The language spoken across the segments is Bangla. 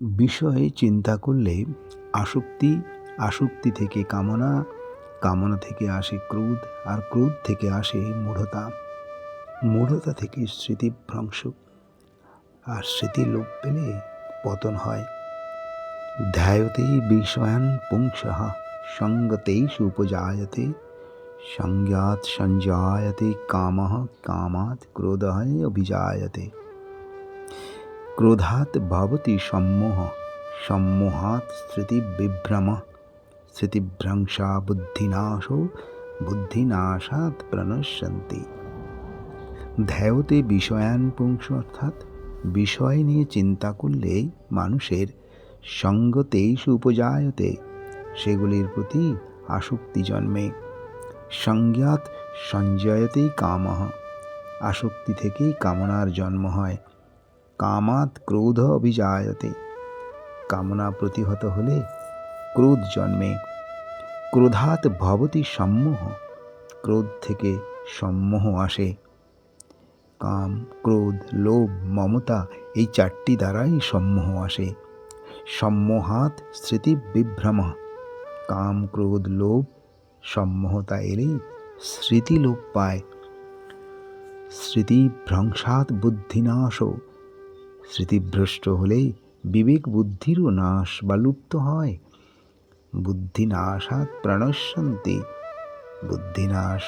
বিষয়ে চিন্তা করলে আসক্তি আসক্তি থেকে কামনা কামনা থেকে আসে ক্রোধ আর ক্রোধ থেকে আসে মূঢ়তা। মূঢ়তা থেকে স্মৃতিভ্রংশ আর স্মৃতি লোপ পেলে পতন হয়। ধ্যায়তেই বিষয়ান পুংস সঙ্গতেষু উপজায়তে সংজ্ঞাত সঞ্জায়তে কাম কামাত ক্রোধ অভিজায়তে। ক্রোধাৎ ভবতি সম্মোহ, সম্মোহাৎ স্মৃতিবিভ্রম। স্মৃতিভ্রংশা বুদ্ধিনাশো, বুদ্ধিনাশাৎ প্রণশ্যন্তি ধ্যায়তে বিষয়ান পুংস অর্থাৎ বিষয় নিয়ে চিন্তা করলে মানুষের সঙ্গতেষু উপজায়তে সেগুলির প্রতি আসক্তি জন্মে। সংজ্ঞাত সঞ্জয়তেই কামহ আসক্তি থেকেই কামনার জন্ম হয়। কামাত ক্রোধ অভিজায়তে। কামনা প্রতিহত হলে ক্রোধ জন্মে। ক্রোধাত ভবতি সম্মোহ, ক্রোধ থেকে সম্মোহ আসে। কাম, ক্রোধ, লোভ, মমতা এই চারটি দ্বারাই সম্মোহ আসে। সম্মোহাত স্মৃতি বিভ্রম, কাম, ক্রোধ, লোভ, সম্মোহতা এলেই স্মৃতি লোপ পায় স্মৃতিভ্রংশাৎ বুদ্ধিনাশও। স্মৃতিভ্রষ্ট হলেই বিবেক বুদ্ধিরও নাশ বা লুপ্ত হয়। বুদ্ধিনাশাৎ প্রাণশান্তি বুদ্ধিনাশ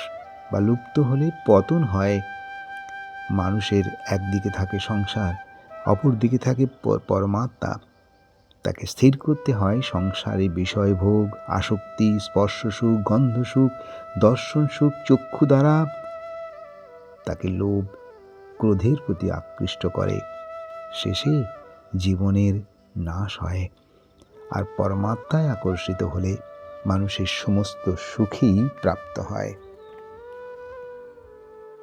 বা লুপ্ত হলে পতন হয়। মানুষের একদিকে থাকে সংসার, অপর দিকে থাকে পরমাত্মা। তাকে স্থির করতে হয় সংসারে বিষয় ভোগ, আসক্তি, স্পর্শ সুখ, গন্ধ সুখ, দর্শন সুখ, চক্ষু দ্বারা। তাকে লোভ, ক্রোধের প্রতি আকৃষ্ট করে। শেষে জীবনের নাশ হয়। আর পরমাত্মায় আকর্ষিত হলে মানুষের সমস্ত সুখই প্রাপ্ত হয়।